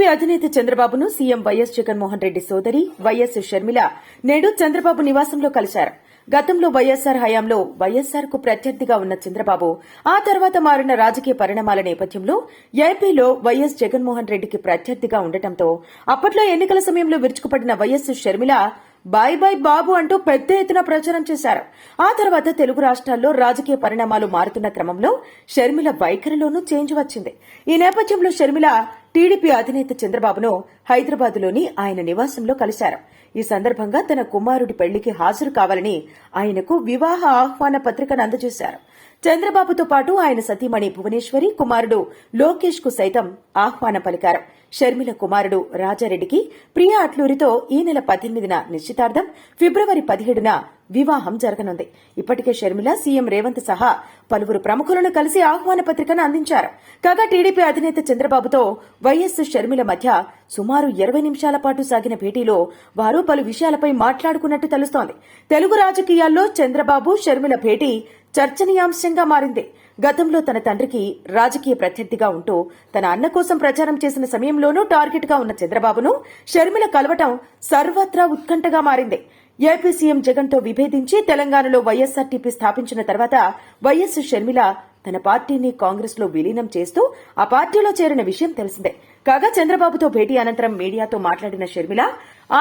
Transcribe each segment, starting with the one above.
అధినేత చంద్రబాబును CM YS Jaganmohan Reddy సోదరి వైఎస్ షర్మిల నేడు చంద్రబాబు నివాసంలో కలిశారు. గతంలో వైఎస్సార్ హయాంలో వైఎస్సార్కు ప్రత్యర్థిగా ఉన్న చంద్రబాబు ఆ తర్వాత మారిన రాజకీయ పరిణామాల నేపథ్యంలో ఏపీలో వైఎస్ జగన్మోహన్ రెడ్డికి ప్రత్యర్థిగా ఉండటంతో అప్పట్లో ఎన్నికల సమయంలో విరుచుకుపడిన YS Sharmila bye bye Babu అంటూ పెద్ద ఎత్తున ప్రచారం చేశారు. ఆ తర్వాత తెలుగు రాష్ట్రాల్లో రాజకీయ పరిణామాలు మారుతున్న క్రమంలో షర్మిల వైఖరిలోనూ చేంజ్ వచ్చింది. ఈ నేపథ్యంలో షర్మిల టీడీపీ అధినేత చంద్రబాబును హైదరాబాద్లోని ఆయన నివాసంలో కలిశారు. ఈ సందర్భంగా తన కుమారుడి పెళ్ళికి హాజరు కావాలని ఆయనకు వివాహ ఆహ్వాన పత్రికను అందజేశారు. చంద్రబాబుతో పాటు ఆయన సతీమణి భువనేశ్వరి కుమారుడు లోకేష్కు సైతం ఆహ్వానం పలికారు. షర్మిల కుమారుడు రాజారెడ్డికి ప్రియా అట్లూరితో ఈ నెల పద్దెనిమిదిన నిశ్చితార్థం ఫిబ్రవరి పదిహేడున వివాహం జరగనుంది. ఇప్పటికే షర్మిల సీఎం రేవంత్ సహా పలువురు ప్రముఖులను కలిసి ఆహ్వాన పత్రికను అందించారు. కాగా టీడీపీ అధినేత చంద్రబాబుతో వైఎస్ షర్మిల మధ్య సుమారు ఇరవై నిమిషాల పాటు సాగిన భేటీలో వారు పలు విషయాలపై మాట్లాడుకున్నట్టు తెలుస్తోంది. తెలుగు రాజకీయాల్లో చంద్రబాబు షర్మిల భేటీ చర్చనీయాంశంగా మారింది. గతంలో తన తండ్రికి రాజకీయ ప్రత్యర్థిగా ఉంటూ తన అన్న కోసం ప్రచారం చేసిన సమయంలోనూ టార్గెట్గా ఉన్న చంద్రబాబును షర్మిల కలవటం సర్వత్రా ఉత్కంఠగా మారింది. ఏపీ సీఎం జగన్తో విభేదించి తెలంగాణలో వైఎస్ఆర్టీపీ స్థాపించిన తర్వాత వైఎస్ షర్మిల తన పార్టీని కాంగ్రెస్లో విలీనం చేస్తూ ఆ పార్టీలో చేరిన విషయం తెలిసిందే. కాగా చంద్రబాబుతో భేటీ అనంతరం మీడియాతో మాట్లాడిన షర్మిల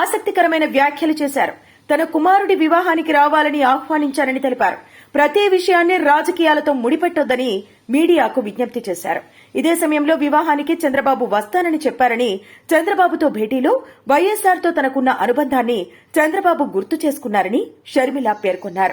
ఆసక్తికరమైన వ్యాఖ్యలు చేశారు. తన కుమారుడి వివాహానికి రావాలని ఆహ్వానించారని తెలిపారు. ప్రతి విషయాన్ని రాజకీయాలతో ముడిపెట్టొద్దని మీడియాకు విజ్ఞప్తి చేశారు. ఇదే సమయంలో వివాహానికి చంద్రబాబు వస్తానని చెప్పారని చంద్రబాబుతో భేటీలో వైఎస్సార్తో తనకున్న అనుబంధాన్ని చంద్రబాబు గుర్తు చేసుకున్నారని షర్మిల పేర్కొన్నారు.